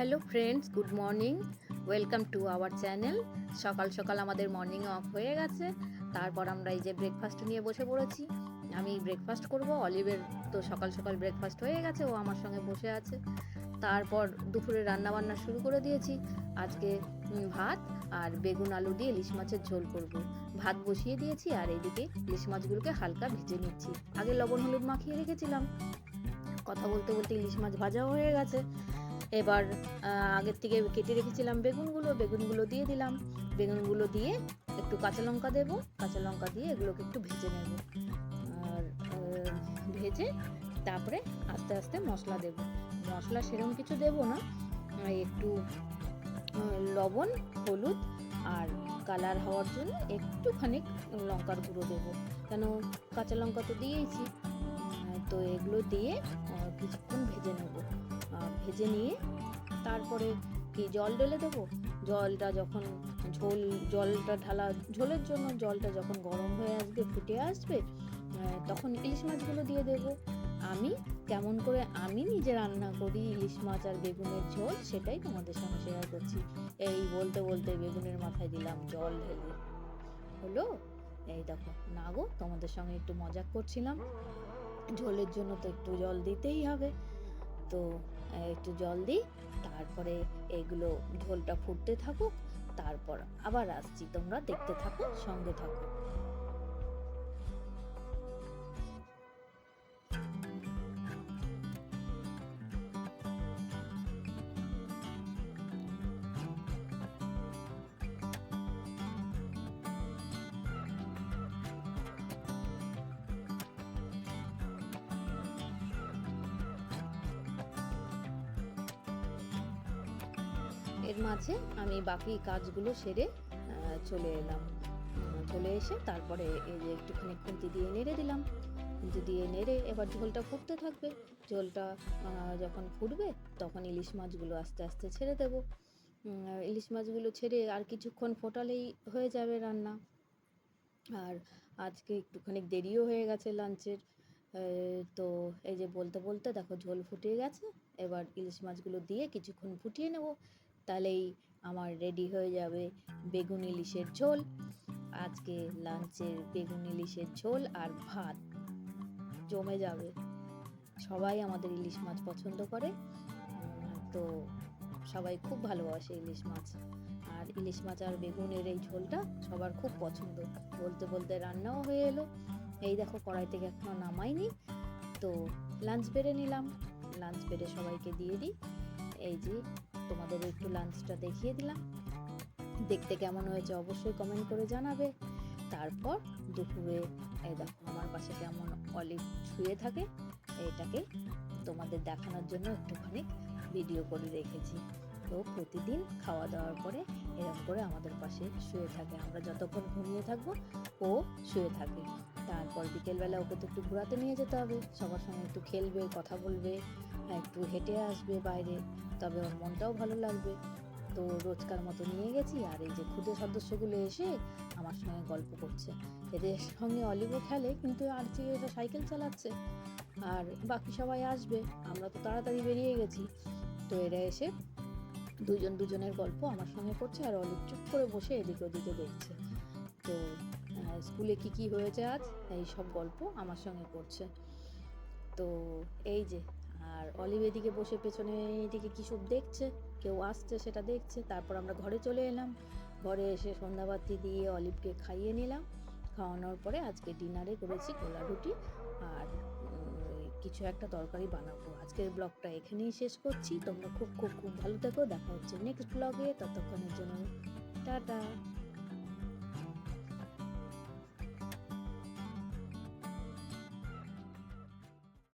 Hello friends, good morning. Welcome to our channel. সকাল সকাল আমাদের মর্নিং অফ হয়ে গেছে। তারপর আমরা এই যে ব্রেকফাস্ট নিয়ে বসে পড়েছি। আমি ব্রেকফাস্ট করব, অলিভের তো সকাল সকাল ব্রেকফাস্ট হয়ে গেছে, ও আমার সঙ্গে বসে আছে। তারপর দুপুরে রান্না বান্না শুরু করে দিয়েছি। আজকে ভাত আর বেগুন আলু দিয়ে ইলিশ মাছের ঝোল করব। ভাত বসিয়ে দিয়েছি আর এইদিকে ইলিশ মাছগুলোকে হালকা ভেজে নিচ্ছি। আগে লবণ হলুদ মাখিয়ে রেখেছিলাম। কথা বলতে বলতে ইলিশ মাছ ভাজাও হয়ে গেছে। এবার আগের থেকে কেটে রেখেছিলাম বেগুনগুলো বেগুনগুলো দিয়ে দিলাম। বেগুনগুলো দিয়ে একটু কাঁচা লঙ্কা দেবো। কাঁচা লঙ্কা দিয়ে এগুলোকে একটু ভেজে নেব। আর ভেজে তারপরে আস্তে আস্তে মশলা দেব। মশলা সেরকম কিছু দেব না। একটু লবণ, হলুদ আর কালার হওয়ার জন্য একটুখানি লঙ্কার গুঁড়ো দেবো। কেন, কাঁচা লঙ্কা তো দিয়েইছি। তো এগুলো দিয়ে কিছুক্ষণ ভেজে নেব। ভেজে নিয়ে তারপরে কি জল ঢেলে দেবো? জলটা যখন ঝোল, জলটা ঢালা, ঝোলের জন্য জলটা যখন গরম হয়ে আসবে, ফুটে আসবে তখন ইলিশ মাছগুলো দিয়ে দেব। আমি কেমন করে আমি নিজে রান্না করি ইলিশ মাছ আর বেগুনের ঝোল, সেটাই তোমাদের সঙ্গে শেয়ার করছি। এই বলতে বলতে বেগুনের মাথায় দিলাম জল ঢেলে। হলো? এই দেখো, না গো, তোমাদের সঙ্গে একটু মজা করছিলাম। ঝোলের জন্য তো একটু জল দিতেই হবে। তো একটু জল দিই, তারপরে এগুলো ঢোলটা ফুটতে থাকুক, তারপর আবার আসছি, তোমরা দেখতে থাকো, সঙ্গে থাকো। এর মাঝে আমি বাকি কাজগুলো সেরে চলে এলাম। চলে এসে তারপরে এই যে একটুখানি খুন্তি দিয়ে নেড়ে দিলাম। খুন্তি দিয়ে নেড়ে এবার ঝোলটা ফুটতে থাকবে। ঝোলটা যখন ফুটবে তখন ইলিশ মাছগুলো আস্তে আস্তে ছেড়ে দেবো। ইলিশ মাছগুলো ছেড়ে আর কিছুক্ষণ ফোটালেই হয়ে যাবে রান্না। আর আজকে একটুখানি দেরিও হয়ে গেছে লাঞ্চের। তো এই যে বলতে বলতে দেখো ঝোল ফুটিয়ে গেছে। এবার ইলিশ মাছগুলো দিয়ে কিছুক্ষণ ফুটিয়ে নেব। তাহলেই আমার রেডি হয়ে যাবে বেগুন ইলিশের ঝোল। আজকে লাঞ্চের বেগুন ইলিশের ঝোল আর ভাত। জমে যাবে। সবাই আমাদের ইলিশ মাছ পছন্দ করে। তো সবাই খুব ভালোবাসে ইলিশ মাছ। আর ইলিশ মাছ আর বেগুনের এই ঝোলটা সবার খুব পছন্দ। বলতে বলতে রান্নাও হয়ে এলো। এই দেখো কড়াই থেকে এখনও নামাইনি। তো লাঞ্চ বেড়ে নিলাম। লাঞ্চ বেড়ে সবাইকে দিয়ে দিই। এই যে তোমাদের একটু লাঞ্চটা দেখিয়ে দিলাম। দেখতে কেমন হয়েছে অবশ্যই কমেন্ট করে জানাবে। তারপর দুপুরে, এই দেখো আমার পাশে কেমন অলিভ শুয়ে থাকে, এটাকে তোমাদের দেখানোর জন্য একটুখানি ভিডিও করে রেখেছি। তো প্রতিদিন খাওয়া দাওয়ার পরে এরকম করে আমাদের পাশে শুয়ে থাকে। আমরা যতক্ষণ ঘুমিয়ে থাকব, ও শুয়ে থাকে। তারপর বিকেলবেলা ওকে তো একটু ঘোরাতে নিয়ে যেতে হবে। সবার সঙ্গে একটু খেলবে, কথা বলবে। একটু হেঁটে আসবে বাইরে, তবে ওর মনটাও ভালো লাগবে। তো রোজকার মতো নিয়ে গেছি, আর এই যে ক্ষুদে সদস্যগুলো এসে আমার সঙ্গে গল্প করছে। এদের সঙ্গে অলিভও খেলে, কিন্তু আর যে এরা সাইকেল চালাচ্ছে, আর বাকি সবাই আসবে, আমরা তো তাড়াতাড়ি বেরিয়ে গেছি। তো এরা এসে দুজন দুজনের গল্প আমার সঙ্গে করছে, আর অলিভ চুপ করে বসে এদিকে ওদিকে দেখছে। তো স্কুলে কি কি হয়েছে আজ? এই সব গল্প আমার সঙ্গে করছে। তো, এই যে আর অলিভ এদিকে বসে পেছনে এদিকে কি সব দেখছে? কেউ আসছে, সেটা দেখছে। তারপর আমরা ঘরে চলে এলাম। ঘরে এসে সন্ধ্যাবাতি দিয়ে অলিভকে খাইয়ে নিলাম। খাওয়ানোর পরে আজকে ডিনারে করেছি কোলা রুটি আর কিছু একটা তরকারি বানাবো। আজকের ব্লগটা এখানেই শেষ করছি। তোমরা খুব খুব খুব ভালো থেকো। দেখা হচ্ছে নেক্সট ব্লগে। ততক্ষণের জন্য টাটা।